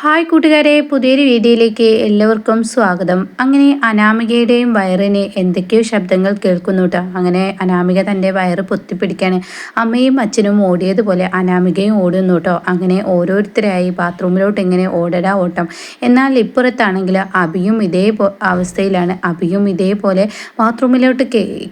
Hi കൂട്ടുകാരെ പുതിയൊരു വീഡിയോയിലേക്ക് എല്ലാവർക്കും സ്വാഗതം. അങ്ങനെ അനാമികയുടെയും വയറിന് എന്തൊക്കെയോ ശബ്ദങ്ങൾ കേൾക്കുന്നു കേട്ടോ അങ്ങനെ അനാമിക തന്റെ വയറ് പൊത്തിപ്പിടിക്കാണ്. അമ്മയും അച്ഛനും ഓടിയതുപോലെ അനാമികയും ഓടുന്നു കേട്ടോ അങ്ങനെ ഓരോരുത്തരായി ബാത്റൂമിലോട്ട് ഇങ്ങനെ ഓടടാ ഓട്ടം. എന്നാൽ ഇപ്പുറത്താണെങ്കിൽ അബിയും ഇതേ അവസ്ഥയിലാണ്. അബിയും ഇതേപോലെ ബാത്റൂമിലോട്ട്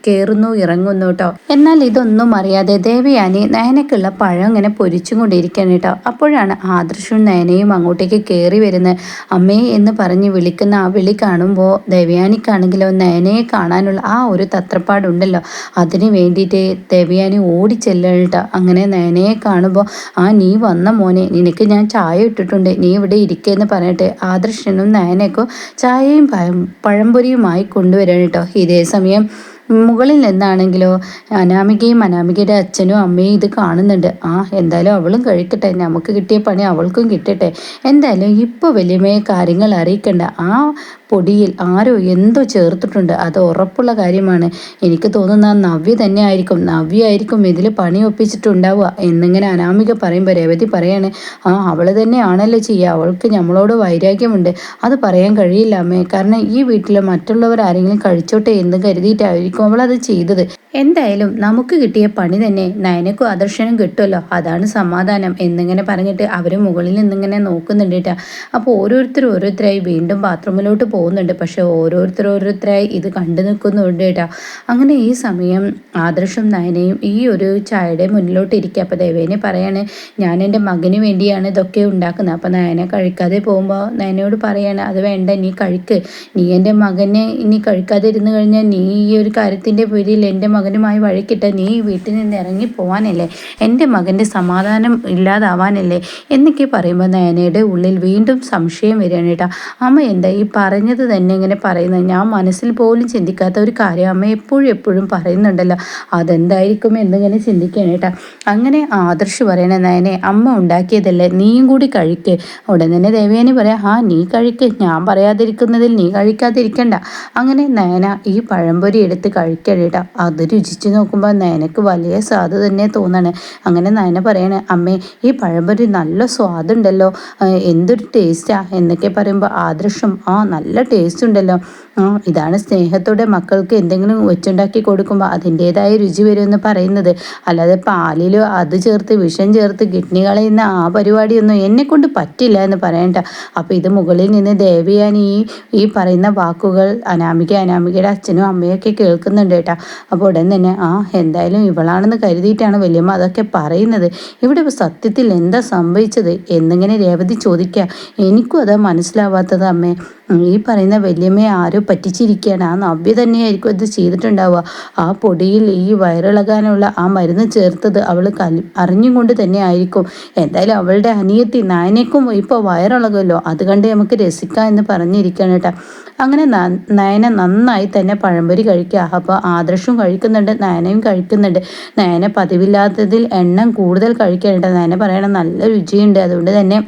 കയറുന്നു ഇറങ്ങുന്നു കേട്ടോ എന്നാൽ ഇതൊന്നും അറിയാതെ ദേവയാനി നയനക്കുള്ള പഴം ഇങ്ങനെ പൊരിച്ചും കൊണ്ടിരിക്കുകയാണ് കേട്ടോ അപ്പോഴാണ് ആദർശവും നയനയും അങ്ങോട്ടേക്ക് വീട്ടിലേക്ക് കയറി വരുന്ന അമ്മേ എന്ന് പറഞ്ഞ് വിളിക്കുന്ന ആ വിളി കാണുമ്പോൾ ദേവയാനിക്കാണെങ്കിലോ നയനയെ കാണാനുള്ള ആ ഒരു തത്രപ്പാടുണ്ടല്ലോ. അതിന് വേണ്ടിയിട്ട് ദേവയാനി ഓടിച്ചെല്ലട്ട. അങ്ങനെ നയനയെ കാണുമ്പോൾ ആ നീ വന്ന മോനെ. നിനക്ക് ഞാൻ ചായ ഇട്ടിട്ടുണ്ട്. നീ ഇവിടെ ഇരിക്കുകയെന്ന് പറഞ്ഞിട്ട് ആദർശനും നയനക്കും ചായയും പഴം പഴംപൊരിയുമായി കൊണ്ടുവരണം കേട്ടോ ഇതേ സമയം മുകളിൽ നിന്നാണെങ്കിലോ അനാമികയും അനാമികയുടെ അച്ഛനും അമ്മയും ഇത് കാണുന്നുണ്ട്. ആ എന്തായാലും അവളും കഴിക്കട്ടെ. നമുക്ക് കിട്ടിയ പണി അവൾക്കും കിട്ടട്ടെ. എന്തായാലും ഇപ്പോൾ വലിയമേ കാര്യങ്ങൾ അറിയിക്കേണ്ട. ആ പൊടിയിൽ ആരോ എന്തോ ചേർത്തിട്ടുണ്ട്. അത് ഉറപ്പുള്ള കാര്യമാണ്. എനിക്ക് തോന്നുന്ന നവ്യ തന്നെ ആയിരിക്കും. നവ്യ ആയിരിക്കും ഇതിൽ പണി ഒപ്പിച്ചിട്ടുണ്ടാവുക എന്നിങ്ങനെ അനാമിക പറയുമ്പോൾ രേവതി പറയാണ് ആ അവൾ തന്നെയാണല്ലോ ചെയ്യുക. അവൾക്ക് നമ്മളോട് വൈരാഗ്യമുണ്ട്. അത് പറയാൻ കഴിയില്ല അമ്മേ. കാരണം ഈ വീട്ടിൽ മറ്റുള്ളവർ ആരെങ്കിലും കഴിച്ചോട്ടെ എന്ന് കരുതിയിട്ടായിരിക്കും അവൾ അത് ചെയ്തത്. എന്തായാലും നമുക്ക് കിട്ടിയ പണി തന്നെ നയനക്കും ആദർശനും കിട്ടുമല്ലോ. അതാണ് സമാധാനം എന്നിങ്ങനെ പറഞ്ഞിട്ട് അവർ മുകളിൽ നിന്നിങ്ങനെ നോക്കുന്നുണ്ട് കേട്ടോ. അപ്പോൾ ഓരോരുത്തർ ഓരോരുത്തരായി വീണ്ടും ബാത്റൂമിലോട്ട് പോകുന്നുണ്ട്. പക്ഷെ ഓരോരുത്തർ ഓരോരുത്തരായി ഇത് കണ്ടു നിൽക്കുന്നുണ്ട് കേട്ടോ. അങ്ങനെ ഈ സമയം ആദർശം നയനയും ഈ ഒരു ചായയുടെ മുന്നിലോട്ട് ഇരിക്കുക. അപ്പോൾ ദേവേനെ പറയാണ് ഞാൻ എന്റെ മകന് വേണ്ടിയാണ് ഇതൊക്കെ ഉണ്ടാക്കുന്നത്. അപ്പോൾ നയന കഴിക്കാതെ പോകുമ്പോൾ നയനയോട് പറയാണ് അത് വേണ്ട നീ കഴിക്ക്. നീ എന്റെ മകനെ ഇനി കഴിക്കാതെ ഇരുന്ന് കഴിഞ്ഞാൽ നീ ഈ ഒരു കാര്യത്തിന്റെ പേരിൽ എന്റെ മകനുമായി വഴിക്കിട്ട് നീ വീട്ടിൽ നിന്ന് ഇറങ്ങി പോകാനല്ലേ എന്റെ മകന്റെ സമാധാനം ഇല്ലാതാവാനല്ലേ? എന്നൊക്കെ പറയുമ്പോൾ നയനയുടെ ഉള്ളിൽ വീണ്ടും സംശയം വരികയാണ് കേട്ടോ. അമ്മ എന്താ ഈ പറഞ്ഞത് തന്നെ ഇങ്ങനെ പറയുന്നത്. ഞാൻ മനസ്സിൽ പോലും ചിന്തിക്കാത്ത ഒരു കാര്യം അമ്മ എപ്പോഴും എപ്പോഴും പറയുന്നുണ്ടല്ലോ. അതെന്തായിരിക്കും എന്നിങ്ങനെ ചിന്തിക്കണം കേട്ടോ. അങ്ങനെ ആദർശ് പറയണ നയനെ അമ്മ ഉണ്ടാക്കിയതല്ലേ? നീയും കൂടി കഴിക്ക്. ഉടൻ തന്നെ ദേവയാനി പറയാം ആ നീ കഴിക്ക്. ഞാൻ പറയാതിരിക്കുന്നതിൽ നീ കഴിക്കാതിരിക്കണ്ട. അങ്ങനെ നയന ഈ പഴംപൊരി എടുത്ത് കഴിക്കണം കേട്ടോ. അത് രുചിച്ച് നോക്കുമ്പോൾ നയനക്ക് വലിയ സ്വാദ് തന്നെ തോന്നണേ. അങ്ങനെ നയന പറയണേ അമ്മേ ഈ പഴംപൊരി നല്ല സ്വാദുണ്ടല്ലോ. എന്തൊരു ടേസ്റ്റാ. എന്നൊക്കെ പറയുമ്പോൾ ആദർശം ആ നല്ല ടേസ്റ്റ് ഉണ്ടല്ലോ. ഇതാണ് സ്നേഹത്തോടെ മക്കൾക്ക് എന്തെങ്കിലും വെച്ചുണ്ടാക്കി കൊടുക്കുമ്പോൾ അതിന്റെതായ രുചി വരുമെന്ന് പറയുന്നത്. അല്ലാതെ പാലിലോ അത് ചേർത്ത് വിഷം ചേർത്ത് കിഡ്നി കളയുന്ന ആ പരിപാടിയൊന്നും എന്നെ കൊണ്ട് പറ്റില്ല എന്ന് പറയണ്ട. അപ്പോൾ ഇത് മുകളിൽ നിന്ന് ദേവിയാൻ ഈ ഈ പറയുന്ന വാക്കുകൾ അനാമിക അനാമികയുടെ അച്ഛനും അമ്മയൊക്കെ കേൾക്കുന്നുണ്ട് കേട്ടോ. അപ്പോൾ ഉടൻ തന്നെ ആ എന്തായാലും ഇവളാണെന്ന് കരുതിയിട്ടാണ് വലിയമ്മ അതൊക്കെ പറയുന്നത്. ഇവിടെ സത്യത്തിൽ എന്താ സംഭവിച്ചത്? എന്നിങ്ങനെ രേവതി ചോദിക്കുക എനിക്കും അതാ മനസ്സിലാവാത്തത് അമ്മേ. ഈ പറയുന്ന വലിയമ്മയെ ആരോ പറ്റിച്ചിരിക്കുകയാണ്. ആ നവ്യ തന്നെയായിരിക്കും ഇത് ചെയ്തിട്ടുണ്ടാവുക. ആ പൊടിയിൽ ഈ വയറിളകാനുള്ള ആ മരുന്ന് ചേർത്തത് അവൾ കൽ അറിഞ്ഞും കൊണ്ട് തന്നെ ആയിരിക്കും എന്തായാലും അവളുടെ അനിയത്തി നയനക്കും ഇപ്പോൾ വയറിളകുമല്ലോ. അത് കണ്ട് നമുക്ക് രസിക്കാം എന്ന് പറഞ്ഞിരിക്കണം കേട്ടോ. അങ്ങനെ നയന നന്നായി തന്നെ പഴംപൊരി കഴിക്കുക. അപ്പോൾ ആദർശവും കഴിക്കുന്നുണ്ട് നയനയും കഴിക്കുന്നുണ്ട്. നയന പതിവില്ലാത്തതിൽ എണ്ണം കൂടുതൽ കഴിക്കാനുണ്ട് നയന പറയണം നല്ല രുചിയുണ്ട്. അതുകൊണ്ട് തന്നെ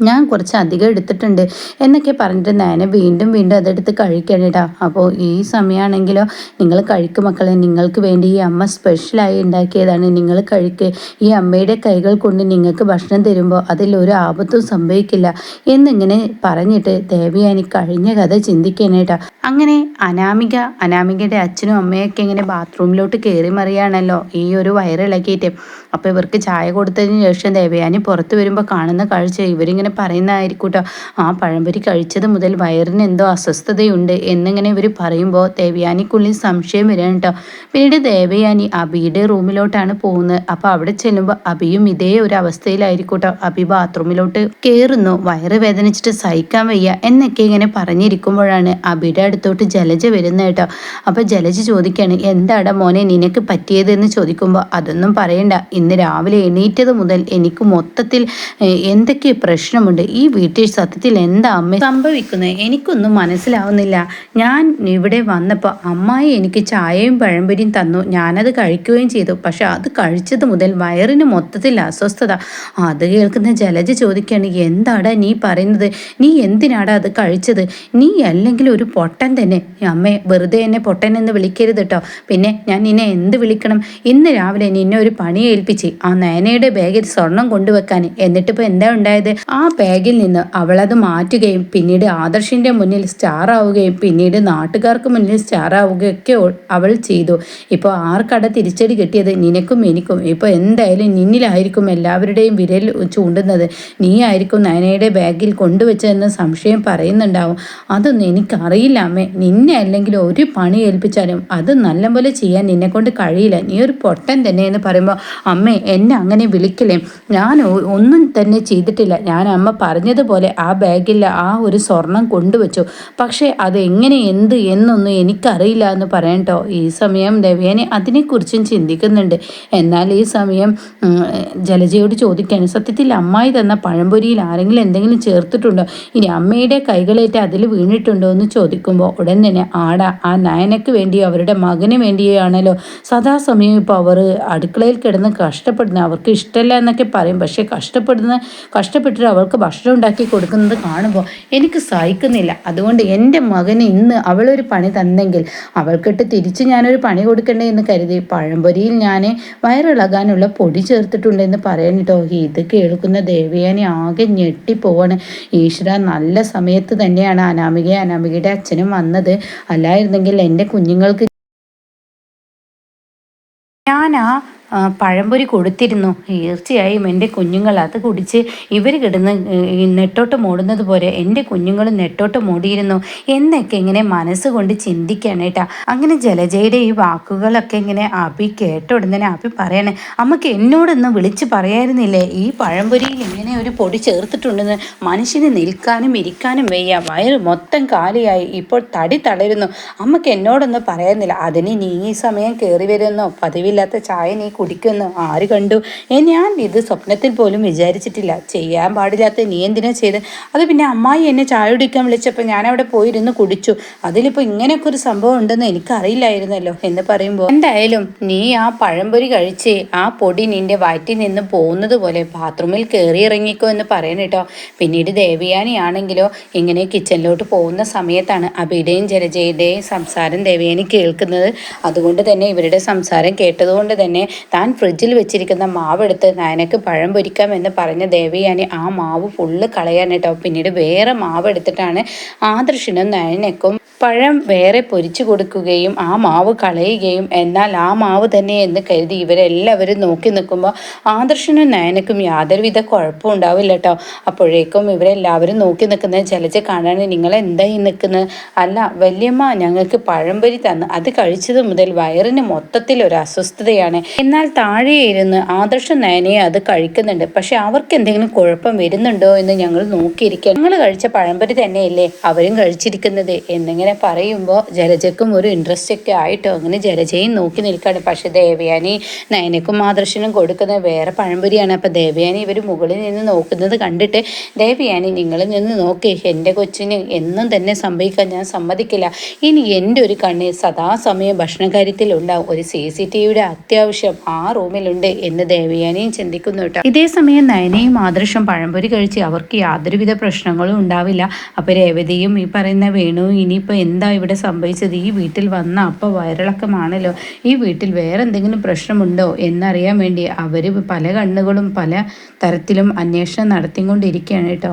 ഞാൻ കുറച്ച് അധികം എടുത്തിട്ടുണ്ട് എന്നൊക്കെ പറഞ്ഞിട്ട് നേനെ വീണ്ടും വീണ്ടും അതെടുത്ത് കഴിക്കണം അപ്പോൾ ഈ സമയമാണെങ്കിലോ നിങ്ങൾ കഴിക്കും മക്കളെ. നിങ്ങൾക്ക് വേണ്ടി ഈ അമ്മ സ്പെഷ്യലായി ഉണ്ടാക്കിയതാണ് നിങ്ങൾ കഴിക്ക്. ഈ അമ്മയുടെ കൈകൾ കൊണ്ട് നിങ്ങൾക്ക് ഭക്ഷണം തരുമ്പോൾ അതിൽ ഒരു ആപത്തും സംഭവിക്കില്ല എന്നിങ്ങനെ പറഞ്ഞിട്ട് ദേവിയാനി കഴിഞ്ഞ കഥ ചിന്തിക്കണേട്ടാ. അങ്ങനെ അനാമിക അനാമികയുടെ അച്ഛനും അമ്മയൊക്കെ ഇങ്ങനെ ബാത്റൂമിലോട്ട് കയറി മറിയാണല്ലോ ഈ ഒരു വയറിളക്കിയിട്ട് അപ്പോൾ ഇവർക്ക് ചായ കൊടുത്തതിന് ശേഷം ദേവയാനി പുറത്ത് വരുമ്പോൾ കാണുന്ന കാഴ്ച ഇവരിങ്ങനെ പറയുന്നതായിരിക്കും കേട്ടോ ആ പഴംപൊരി കഴിച്ചത് മുതൽ വയറിന് എന്തോ അസ്വസ്ഥതയുണ്ട് എന്നിങ്ങനെ ഇവർ പറയുമ്പോൾ ദേവയാനിക്കുള്ളിൽ സംശയം വരികയാണ് കേട്ടോ പിന്നീട് ദേവയാനി അബിയുടെ റൂമിലോട്ടാണ് പോകുന്നത്. അപ്പോൾ അവിടെ ചെല്ലുമ്പോൾ അബിയും ഇതേ ഒരു അവസ്ഥയിലായിരിക്കും കേട്ടോ അബി ബാത്റൂമിലോട്ട് കയറുന്നു വയറ് വേദനിച്ചിട്ട് സഹിക്കാൻ വയ്യ എന്നൊക്കെ ഇങ്ങനെ പറഞ്ഞിരിക്കുമ്പോഴാണ് അബിയുടെ അടുത്തോട്ട് ജലജ വരുന്നത് കേട്ടോ. അപ്പോൾ ജലജ ചോദിക്കുകയാണ് എന്താടാ മോനെ നിനക്ക് പറ്റിയതെന്ന് ചോദിക്കുമ്പോൾ അതൊന്നും പറയണ്ട. ഇന്ന് രാവിലെ എണീറ്റത് മുതൽ എനിക്ക് മൊത്തത്തിൽ എന്തൊക്കെ പ്രശ്നമുണ്ട്. ഈ വീട്ടിൽ സത്യത്തിൽ എന്താ അമ്മ? സംഭവിക്കുന്നത് എനിക്കൊന്നും മനസ്സിലാവുന്നില്ല. ഞാൻ ഇവിടെ വന്നപ്പോൾ അമ്മായി എനിക്ക് ചായയും പഴംപൊരിയും തന്നു. ഞാനത് കഴിക്കുകയും ചെയ്തു. പക്ഷെ അത് കഴിച്ചത് മുതൽ വയറിന് മൊത്തത്തിൽ അസ്വസ്ഥത. അത് കേൾക്കുന്ന ജലജ ചോദിക്കുകയാണ് എന്താടാ നീ പറയുന്നത്? നീ എന്തിനാടാ അത് കഴിച്ചത്? നീ അല്ലെങ്കിൽ ഒരു പൊട്ടൻ തന്നെ. അമ്മേ വെറുതെ എന്നെ പൊട്ടൻ എന്ന് വിളിക്കരുത് കേട്ടോ പിന്നെ ഞാൻ നിന്നെ എന്ത് വിളിക്കണം? ഇന്ന് രാവിലെ നിന്നെ ഒരു പണി ഏൽപ്പിച്ച് ആ നയനയുടെ ബാഗിൽ സ്വർണം കൊണ്ടുവെക്കാൻ. എന്നിട്ടിപ്പോൾ എന്താ ഉണ്ടായത്? ആ ബാഗിൽ നിന്ന് അവളത് മാറ്റുകയും പിന്നീട് ആദർശിന്റെ മുന്നിൽ സ്റ്റാർ ആവുകയും പിന്നീട് നാട്ടുകാർക്ക് മുന്നിൽ സ്റ്റാർ ആവുകയൊക്കെ അവൾ ചെയ്തു. ഇപ്പോൾ ആർക്കട തിരിച്ചടി കിട്ടിയത്? നിനക്കും എനിക്കും. ഇപ്പോൾ എന്തായാലും നിന്നിലായിരിക്കും എല്ലാവരുടെയും വിരൽ ചൂണ്ടുന്നത്. നീ ആയിരിക്കും നയനയുടെ ബാഗിൽ കൊണ്ടുവച്ചതെന്ന് സംശയം പറയുന്നുണ്ടാവും. അതൊന്നും എനിക്കറിയില്ല അമ്മേ. നിന്നെ അല്ലെങ്കിൽ ഒരു പണി ഏൽപ്പിച്ചാലും അത് നല്ലപോലെ ചെയ്യാൻ നിന്നെ കൊണ്ട് കഴിയില്ല. നീ ഒരു പൊട്ടൻ തന്നെ എന്ന് പറയുമ്പോൾ അമ്മേ എന്നെ അങ്ങനെ വിളിക്കലേ ഞാൻ ഒന്നും തന്നെ ചെയ്തിട്ടില്ല. ഞാൻ അമ്മ പറഞ്ഞതുപോലെ ആ ബാഗിൽ ആ ഒരു സ്വർണം കൊണ്ടുവച്ചു. പക്ഷേ അത് എങ്ങനെ എന്ത് എന്നൊന്നും എനിക്കറിയില്ല എന്ന് പറയട്ടോ ഈ സമയം രവേനെ അതിനെക്കുറിച്ചും ചിന്തിക്കുന്നുണ്ട്. എന്നാൽ ഈ സമയം ജലജയോട് ചോദിക്കാൻ സത്യത്തിൽ അമ്മായി തന്ന പഴംപൊരിയിൽ ആരെങ്കിലും എന്തെങ്കിലും ചേർത്തിട്ടുണ്ടോ? ഇനി അമ്മയുടെ കൈകളേറ്റ് അതിൽ വീണിട്ടുണ്ടോ? എന്ന് ചോദിക്കുമ്പോൾ ഉടൻ തന്നെ ആട ആ നയനക്ക് വേണ്ടിയോ അവരുടെ മകന് വേണ്ടിയോ ആണല്ലോ. സദാസമയം ഇപ്പോൾ അവർ അടുക്കളയിൽ കിടന്ന് കഷ്ടപ്പെടുന്നത് അവർക്ക് ഇഷ്ടമല്ല എന്നൊക്കെ പറയും. പക്ഷേ കഷ്ടപ്പെടുന്ന കഷ്ടപ്പെട്ടിട്ട് അവൾക്ക് ഭക്ഷണം ഉണ്ടാക്കി കൊടുക്കുന്നത് കാണുമ്പോൾ എനിക്ക് സഹിക്കുന്നില്ല. അതുകൊണ്ട് എന്റെ മകന് ഇന്ന് അവളൊരു പണി തന്നെങ്കിൽ അവൾക്കിട്ട് തിരിച്ച് ഞാനൊരു പണി കൊടുക്കണ്ടേ എന്ന് കരുതി പഴംപൊരിയിൽ ഞാൻ വയറിളകാനുള്ള പൊടി ചേർത്തിട്ടുണ്ടെന്ന് പറയാൻ കേട്ടോ. ഇത് കേൾക്കുന്ന ദേവിയാനെ ആകെ ഞെട്ടിപ്പോവാണ് ഈശ്വര നല്ല സമയത്ത് തന്നെയാണ് അനാമിക അനാമികയുടെ അച്ഛനും വന്നത്. അല്ലായിരുന്നെങ്കിൽ എന്റെ കുഞ്ഞുങ്ങൾക്ക് ഞാനാ പഴംപൊരി കൊടുത്തിരുന്നു. തീർച്ചയായും എന്റെ കുഞ്ഞുങ്ങൾ അത് കുടിച്ച് ഇവർ കിടന്ന് നെട്ടോട്ട് മൂടുന്നത് പോലെ എന്റെ കുഞ്ഞുങ്ങൾ നെട്ടോട്ട് മൂടിയിരുന്നു. എന്നൊക്കെ ഇങ്ങനെ മനസ്സുകൊണ്ട് ചിന്തിക്കാനേട്ടാ അങ്ങനെ ജലജയുടെ ഈ വാക്കുകളൊക്കെ ഇങ്ങനെ അഭി കേട്ട ഉടനെ അഭി പറയണേ അമ്മയ്ക്ക് എന്നോടൊന്ന് വിളിച്ച് പറയായിരുന്നില്ലേ? ഈ പഴംപൊരിയിൽ ഇങ്ങനെ ഒരു പൊടി ചേർത്തിട്ടുണ്ടെന്ന് മനുഷ്യന് നിൽക്കാനും ഇരിക്കാനും വയ്യ. വയറ് മൊത്തം കാലിയായി. ഇപ്പോൾ തടി തളരുന്നു. അമ്മയ്ക്ക് എന്നോടൊന്ന് പറയായിരുന്നില്ല അതിന് നീ ഈ സമയം കയറി വരുന്നോ. പതിവില്ലാത്ത ചായ നീ കുടിക്കുന്നു. ആര് കണ്ടു? ഞാൻ ഇത് സ്വപ്നത്തിൽ പോലും വിചാരിച്ചിട്ടില്ല. ചെയ്യാൻ പാടില്ലാത്ത നീ എന്തിനാ ചെയ്ത്? അത് പിന്നെ അമ്മായി എന്നെ ചായ കുടിക്കാൻ വിളിച്ചപ്പോൾ ഞാൻ അവിടെ പോയിരുന്ന് കുടിച്ചു. അതിലിപ്പോൾ ഇങ്ങനെയൊക്കെ ഒരു സംഭവം ഉണ്ടെന്ന് എനിക്കറിയില്ലായിരുന്നല്ലോ എന്ന് പറയുമ്പോൾ എന്തായാലും നീ ആ പഴംപൊരി കഴിച്ച് ആ പൊടി നിന്റെ വയറ്റിൽ നിന്ന് പോകുന്നത് പോലെ ബാത്റൂമിൽ കയറി ഇറങ്ങിക്കോ എന്ന് പറയണം കേട്ടോ. പിന്നീട് ദേവിയാനിയാണെങ്കിലോ ഇങ്ങനെ കിച്ചണിലോട്ട് പോകുന്ന സമയത്താണ് അബിയുടെയും ജലജയുടെയും സംസാരം ദേവിയാനി കേൾക്കുന്നത്. അതുകൊണ്ട് തന്നെ ഇവരുടെ സംസാരം കേട്ടതുകൊണ്ട് തന്നെ താൻ ഫ്രിഡ്ജിൽ വെച്ചിരിക്കുന്ന മാവ് എടുത്ത് നയനക്ക് പഴം പൊരിക്കാം എന്ന് പറഞ്ഞ ദേവയാനി ആ മാവ് ഫുള്ള് കളയാൻ കേട്ടോ പിന്നീട് വേറെ മാവ് എടുത്തിട്ടാണ് ആദർശനും നയനക്കും പഴം വേറെ പൊരിച്ചു കൊടുക്കുകയും ആ മാവ് കളയുകയും. എന്നാൽ ആ മാവ് തന്നെ എന്ന് കരുതി ഇവരെല്ലാവരും നോക്കി നിൽക്കുമ്പോൾ ആദർശനും നയനക്കും യാതൊരുവിധ കുഴപ്പവും ഉണ്ടാവില്ല കേട്ടോ അപ്പോഴേക്കും ഇവരെല്ലാവരും നോക്കി നിൽക്കുന്നത് ചലച്ച് കാണാൻ നിങ്ങൾ എന്തായി നിൽക്കുന്നത് അല്ല വല്യമ്മ ഞങ്ങൾക്ക് പഴംപൊരി തന്നു. അത് കഴിച്ചത് മുതൽ വയറിന് മൊത്തത്തിൽ ഒരു അസ്വസ്ഥതയാണ്. എന്നാൽ താഴെ ഇരുന്ന് ആദർശ നയനയെ അത് കഴിക്കുന്നുണ്ട്. പക്ഷെ അവർക്ക് എന്തെങ്കിലും കുഴപ്പം വരുന്നുണ്ടോ എന്ന് ഞങ്ങൾ നോക്കിയിരിക്കുക ഞങ്ങൾ കഴിച്ച പഴംപൊരി തന്നെയല്ലേ അവരും കഴിച്ചിരിക്കുന്നത്? എന്നിങ്ങനെ പറയുമ്പോൾ ജലജക്കും ഒരു ഇൻട്രസ്റ്റ് ഒക്കെ ആയിട്ടോ അങ്ങനെ ജലജയും നോക്കി നിൽക്കുകയാണ്. പക്ഷെ ദേവയാനി നയനക്കും ആദർശനും കൊടുക്കുന്ന വേറെ പഴംപൊരിയാണ്. അപ്പം ദേവയാനി ഇവർ മുകളിൽ നിന്ന് നോക്കുന്നത് കണ്ടിട്ട് ദേവയാനി നിങ്ങളിൽ നിന്ന് നോക്കി. എന്റെ കൊച്ചിന് എന്നും തന്നെ സംഭവിക്കാൻ ഞാൻ സമ്മതിക്കില്ല. ഇനി എന്റെ ഒരു കണ്ണ് സദാസമയം ഭക്ഷണകാര്യത്തിലുണ്ടാവും. ഒരു സി സി ടി വിയുടെ അത്യാവശ്യം ആ റൂമിലുണ്ട് എന്ന് ദേവയാനിയും ചിന്തിക്കുന്നു കേട്ടോ. ഇതേ സമയം നയനയും ആദർശം പഴംപൊരി കഴിച്ച് അവർക്ക് യാതൊരുവിധ പ്രശ്നങ്ങളും ഉണ്ടാവില്ല. അപ്പോൾ രേവതിയും ഈ പറയുന്ന വേണു ഇനിയിപ്പോൾ എന്താ ഇവിടെ സംഭവിച്ചത്? ഈ വീട്ടിൽ വന്ന അപ്പോൾ വയറിളക്കമാണല്ലോ. ഈ വീട്ടിൽ വേറെ എന്തെങ്കിലും പ്രശ്നമുണ്ടോ എന്നറിയാൻ വേണ്ടി അവർ പല കണ്ണുകളും പല തരത്തിലും അന്വേഷണം നടത്തിക്കൊണ്ടിരിക്കുകയാണ് കേട്ടോ.